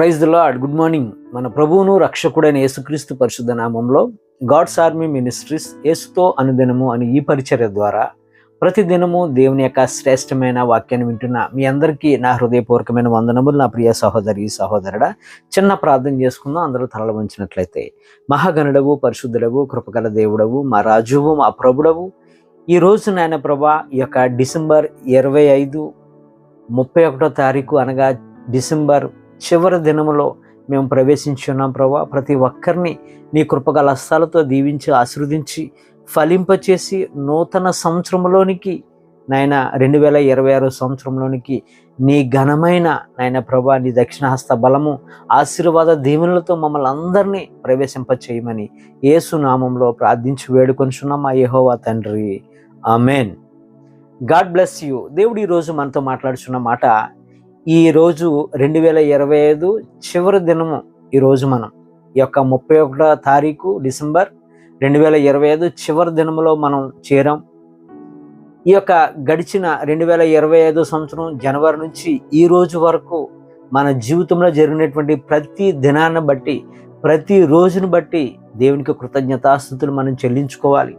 Praise the Lord good morning మన ప్రభువును రక్షకుడైన యేసుక్రీస్తు పరిశుద్ధ నామంలో గాడ్స్ ఆర్మీ మినిస్ట్రీస్ యేసుతో అనుదినము అని ఈ పరిచర్య ద్వారా ప్రతిదినము దేవుని యొక్క శ్రేష్టమైన వాక్యాన్ని వింటున్న మీ అందరికీ నా హృదయపూర్వకమైన వందనములు నా ప్రియ సహోదరి సహోదరుడ. చిన్న ప్రార్థన చేసుకుందాం. అందరూ తలలు వంచినట్లయితే మహాగణుడవు పరిశుద్ధుడవు కృపగల దేవుడవు మా రాజువు మా ప్రభుడవు. ఈ రోజు నాయన ప్రభా ఈ యొక్క డిసెంబర్ ఇరవై ఐదు ముప్పై ఒకటో తారీఖు అనగా డిసెంబర్ చివరి దినములో మేము ప్రవేశించున్నాం ప్రభా. ప్రతి ఒక్కరిని నీ కృపగల హస్తాలతో దీవించి ఆశీర్వదించి ఫలింపచేసి నూతన సంవత్సరంలోనికి నాయన రెండు వేల ఇరవై ఆరు సంవత్సరంలోనికి నీ ఘనమైన నాయన ప్రభా నీ దక్షిణహస్త బలము ఆశీర్వాద దీవెనలతో మమ్మల్ని అందరినీ ప్రవేశింప చేయమని నామంలో ప్రార్థించి వేడుకొనిచున్నాం. మా యహోవా తండ్రి. ఆమెన్. God bless you. దేవుడు ఈరోజు మనతో మాట్లాడుచున్న మాట ఈ రోజు రెండు వేల ఇరవై ఐదు చివరి దినము ఈరోజు మనం. ఈ యొక్క ముప్పై ఒకటో తారీఖు డిసెంబర్ రెండు వేల ఇరవై ఐదు చివరి దినములో మనం చేరాం. ఈ యొక్క గడిచిన రెండు వేల ఇరవై ఐదు సంవత్సరం జనవరి నుంచి ఈ రోజు వరకు మన జీవితంలో జరిగినటువంటి ప్రతి దినాన్ని బట్టి ప్రతి రోజును బట్టి దేవునికి కృతజ్ఞతాస్థుతులు మనం చెల్లించుకోవాలి.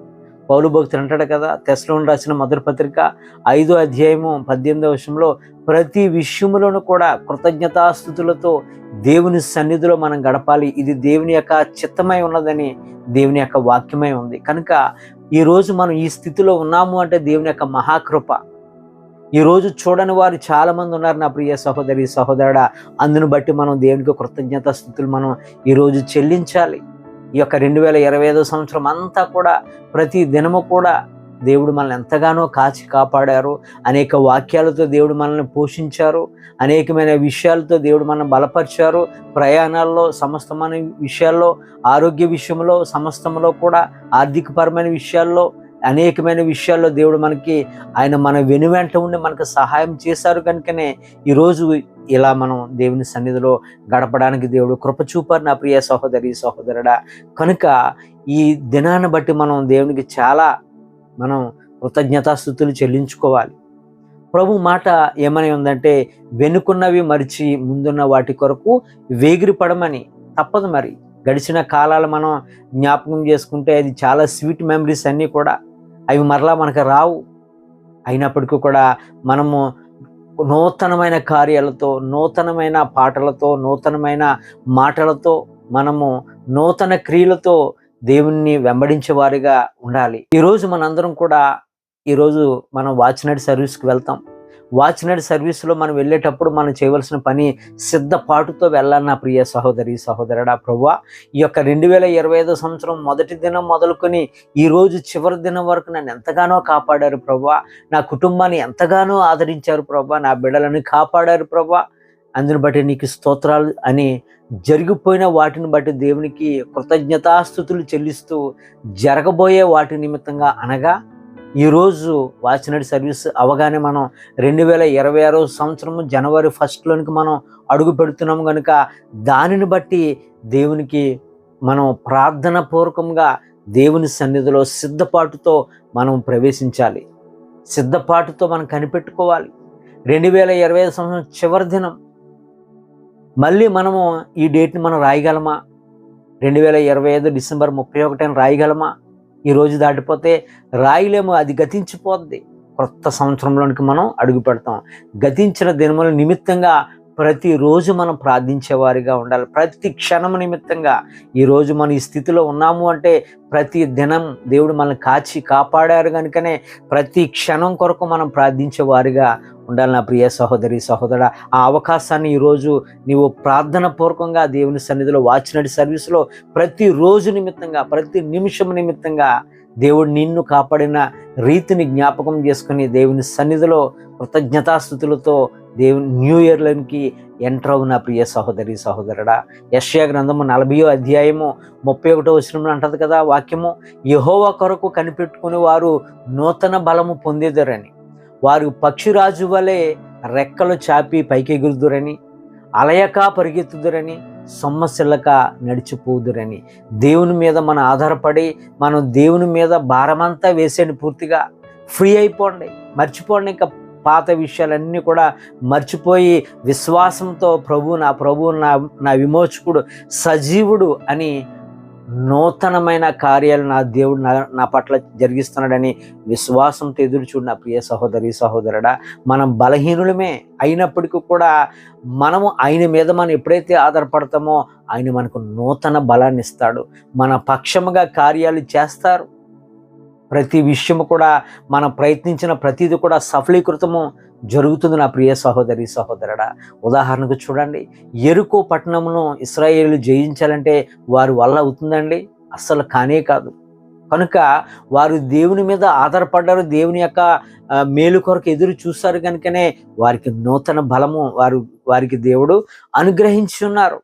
పౌలు భక్తులు అంటాడు కదా తెస్లోని రాసిన మొదటి పత్రిక ఐదో అధ్యాయము పద్దెనిమిదో విషయంలో ప్రతి విషయములను కూడా కృతజ్ఞతాస్థుతులతో దేవుని సన్నిధిలో మనం గడపాలి. ఇది దేవుని యొక్క చిత్తమై ఉన్నదని దేవుని యొక్క వాక్యమై ఉంది. కనుక ఈరోజు మనం ఈ స్థితిలో ఉన్నాము అంటే దేవుని యొక్క మహాకృప. ఈరోజు చూడని వారు చాలామంది ఉన్నారు నా ప్రియ సహోదరి సహోదరుడా. అందును బట్టి మనం దేవునికి కృతజ్ఞత స్థుతులు మనం ఈరోజు చెల్లించాలి. ఈ యొక్క రెండు వేల ఇరవై ఐదో సంవత్సరం అంతా కూడా ప్రతి దినము కూడా దేవుడు మనల్ని ఎంతగానో కాచి కాపాడారు. అనేక వాక్యాలతో దేవుడు మనల్ని పోషించారు. అనేకమైన విషయాలతో దేవుడు మనల్ని బలపరిచారు. ప్రయాణాల్లో సమస్తమైన విషయాల్లో ఆరోగ్య విషయంలో సమస్తంలో కూడా ఆర్థికపరమైన విషయాల్లో అనేకమైన విషయాల్లో దేవుడు మనకి ఆయన మన వెనువెంట ఉండి మనకు సహాయం చేశారు కనుకనే ఈరోజు ఇలా మనం దేవుని సన్నిధిలో గడపడానికి దేవుడు కృప చూపారు నా ప్రియ సహోదరి సహోదరుడా. కనుక ఈ దినాన్ని బట్టి మనం దేవునికి చాలా మనం కృతజ్ఞతాస్థుతులు చెల్లించుకోవాలి. ప్రభు మాట ఏమని ఉందంటే వెనుకున్నవి మరిచి ముందున్న వాటి కొరకు వేగిరి పడమని తప్పదు మరి. గడిచిన కాలాలు మనం జ్ఞాపకం చేసుకుంటే అది చాలా స్వీట్ మెమరీస్ అన్నీ కూడా. అవి మరలా మనకు రావు. అయినప్పటికీ కూడా మనము నూతనమైన కార్యాలతో నూతనమైన పాటలతో నూతనమైన మాటలతో మనము నూతన క్రియలతో దేవుణ్ణి వెంబడించే వారిగా ఉండాలి. ఈరోజు మనందరం కూడా ఈరోజు మనం వాచ్నైట్ సర్వీస్కి వెళ్తాం. వాచ్నైట్ సర్వీస్లో మనం వెళ్ళేటప్పుడు మనం చేయవలసిన పని సిద్ధపాటుతో వెళ్ళాలి నా ప్రియ సహోదరి సహోదరుడా ప్రభా ఈ యొక్క రెండు వేల ఇరవై ఐదో సంవత్సరం మొదటి దినం మొదలుకొని ఈ రోజు చివరి దినం వరకు నన్ను ఎంతగానో కాపాడారు ప్రభా నా కుటుంబాన్ని ఎంతగానో ఆదరించారు ప్రభా నా బిడ్డలను కాపాడారు ప్రభా అందుని బట్టి నీకు స్తోత్రాలు అని జరిగిపోయిన వాటిని బట్టి దేవునికి కృతజ్ఞతాస్థుతులు చెల్లిస్తూ జరగబోయే వాటి నిమిత్తంగా అనగా ఈరోజు వాచినడి సర్వీస్ అవగానే మనం రెండు వేల ఇరవై ఆరో సంవత్సరం జనవరి ఫస్ట్లోనికి మనం అడుగు పెడుతున్నాము కనుక దానిని బట్టి దేవునికి మనం ప్రార్థన పూర్వకంగా దేవుని సన్నిధిలో సిద్ధపాటుతో మనం ప్రవేశించాలి. సిద్ధపాటుతో మనం కనిపెట్టుకోవాలి. రెండు వేల ఇరవై ఐదు సంవత్సరం చివరి దినం. మళ్ళీ మనము ఈ డేట్ని మనం రాయగలమా? రెండు వేల ఇరవై ఐదు డిసెంబర్ ముప్పై ఒకటిని రాయగలమా? ఈ రోజు దాటిపోతే రాయిలేమో అది గతించిపోద్ది. కొత్త సంవత్సరంలోనికి మనం అడుగు పెడతాం గతించిన దినముల నిమిత్తంగా ప్రతిరోజు మనం ప్రార్థించేవారిగా ఉండాలి. ప్రతి క్షణం నిమిత్తంగా ఈరోజు మనం ఈ స్థితిలో ఉన్నాము అంటే ప్రతి దినం దేవుడు మనల్ని కాచి కాపాడారు కనుకనే ప్రతి క్షణం కొరకు మనం ప్రార్థించే వారిగా ఉండాలి. నా ప్రియ సహోదరి సహోదర ఆ అవకాశాన్ని ఈరోజు నీవు ప్రార్థన పూర్వకంగా దేవుని సన్నిధిలో వాచినటి సర్వీస్లో ప్రతి రోజు నిమిత్తంగా ప్రతి నిమిషం నిమిత్తంగా దేవుడు నిన్ను కాపాడిన రీతిని జ్ఞాపకం చేసుకుని దేవుని సన్నిధిలో కృతజ్ఞతాస్థుతులతో దేవుని న్యూ ఇయర్లోనికి ఎంటర్ అవు నా ప్రియ సహోదరి సహోదరుడా. యశ్యా గ్రంథము నలభయో అధ్యాయము ముప్పై ఒకటో వచనంలో అంటది కదా వాక్యము యహోవ కొరకు కనిపెట్టుకుని వారు నూతన బలము పొందేదరని వారు పక్షిరాజు వలె రెక్కలు చాపి పైకి ఎగురుదురని అలయక పరిగెత్తుదురని సొమ్మసిల్లక నడిచిపోదురని. దేవుని మీద మనం ఆధారపడి మనం దేవుని మీద భారమంతా వేసేయండి పూర్తిగా. ఫ్రీ అయిపోండి మర్చిపోండి ఇంకా పాత విషయాలన్నీ కూడా మర్చిపోయి విశ్వాసంతో ప్రభు నా ప్రభువు నా నా విమోచకుడు సజీవుడు అని నూతనమైన కార్యాలు నా దేవుడు నా నా పట్ల జరిగిస్తున్నాడని విశ్వాసంతో ఎదురు చూడు నా ప్రియ సహోదరి సహోదరుడా. మనం బలహీనులమే అయినప్పటికీ కూడా మనము ఆయన మీద మనం ఎప్పుడైతే ఆధారపడతామో ఆయన మనకు నూతన బలాన్ని ఇస్తాడు. మన పక్షముగా కార్యాలు చేస్తారు. ప్రతి విషయము కూడా మనం ప్రయత్నించిన ప్రతిదీ కూడా సఫలీకృతము జరుగుతుంది నా ప్రియ సహోదరి సహోదరుడా. ఉదాహరణకు చూడండి ఎరుకో పట్టణమును ఇస్రాయేలు జయించాలంటే వారి వల్ల అవుతుందండి? అస్సలు కానే కాదు. కనుక వారు దేవుని మీద ఆధారపడ్డారు దేవుని యొక్క మేలు కొరకు ఎదురు చూస్తారు కనుకనే వారికి నూతన బలము వారు వారికి దేవుడు అనుగ్రహించి ఉన్నారు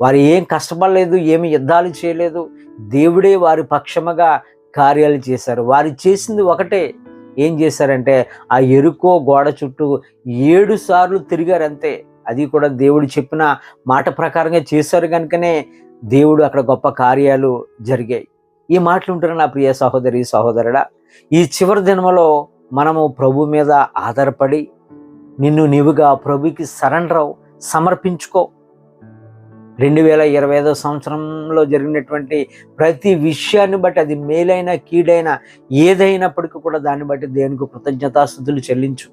వారు ఏం కష్టపడలేదు ఏమి యుద్ధాలు చేయలేదు. దేవుడే వారి పక్షముగా కార్యాలు చేశారు. వారు చేసింది ఒకటే. ఏం చేశారంటే ఆ ఎరుకో గోడ చుట్టూ ఏడు సార్లు తిరిగారు అంతే. అది కూడా దేవుడు చెప్పిన మాట ప్రకారంగా చేశారు కనుకనే దేవుడు అక్కడ గొప్ప కార్యాలు జరిగాయి. ఈ మాటలు ఉంటారు నా ప్రియ సహోదరి సహోదరుడా ఈ చివరి దినములో మనము ప్రభు మీద ఆధారపడి నిన్ను నీవుగా ప్రభుకి సరెండర్ అవు సమర్పించుకో. రెండు వేల ఇరవై ఐదో సంవత్సరంలో జరిగినటువంటి ప్రతి విషయాన్ని బట్టి అది మేలైన కీడైన ఏదైనప్పటికీ కూడా దాన్ని బట్టి దేవునికి కృతజ్ఞతాస్థుతులు చెల్లించు.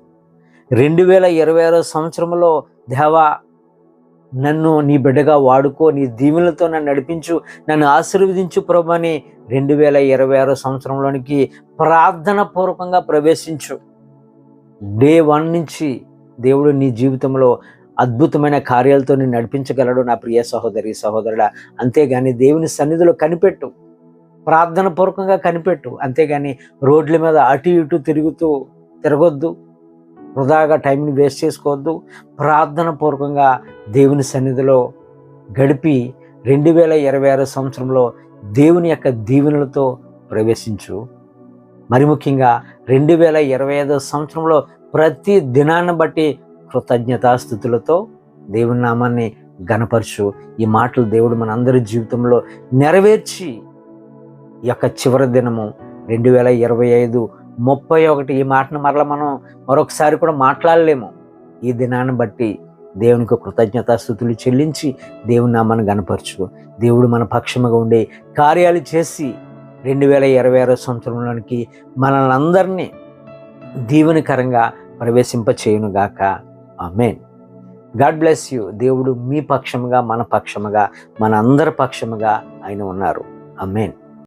రెండు వేల ఇరవై ఆరో సంవత్సరంలో దేవా నన్ను నీ బిడ్డగా వాడుకో నీ దీవెనలతో నన్ను నడిపించు నన్ను ఆశీర్వదించు ప్రభు అని రెండు వేల ఇరవై ఆరో సంవత్సరంలోనికి ప్రార్థన పూర్వకంగా ప్రవేశించు. డే వన్ నుంచి దేవుడు నీ జీవితంలో అద్భుతమైన కార్యాలతో నేను నడిపించగలడు నా ప్రియ సహోదరి సహోదరుడా. అంతేగాని దేవుని సన్నిధిలో కనిపెట్టు. ప్రార్థన పూర్వకంగా కనిపెట్టు. అంతేగాని రోడ్ల మీద అటు ఇటు తిరుగుతూ తిరగొద్దు. వృధాగా టైంని వేస్ట్ చేసుకోవద్దు. ప్రార్థన పూర్వకంగా దేవుని సన్నిధిలో గడిపి రెండు వేల ఇరవై ఆరు సంవత్సరంలో దేవుని యొక్క దీవెనలతో ప్రవేశించు. మరి ముఖ్యంగా రెండు వేల ఇరవై ఐదో సంవత్సరంలో ప్రతి దినాన్ని బట్టి కృతజ్ఞతాస్థుతులతో దేవుని నామాన్ని గనపరచు ఈ మాటలు దేవుడు మన అందరి జీవితంలో నెరవేర్చి ఈ యొక్క చివరి దినము రెండు వేల ఇరవై ఐదు ముప్పై ఒకటి ఈ మాటను మరలా మనం మరొకసారి కూడా మాట్లాడలేము. ఈ దినాన్ని బట్టి దేవునికి కృతజ్ఞతాస్థుతులు చెల్లించి దేవుని నామాన్ని గనపరచు దేవుడు మన పక్షముగా ఉండే కార్యాలు చేసి రెండు వేల ఇరవై ఆరో సంవత్సరంలోనికి మనల్ని అందరినీ దీవెనకరంగా ప్రవేశింప చేయునుగాక ఆమెన్ గాడ్ బ్లెస్ యూ దేవుడు మీ పక్షముగా మన పక్షముగా మన అందరి పక్షముగా ఆయన ఉన్నారు. అమేన్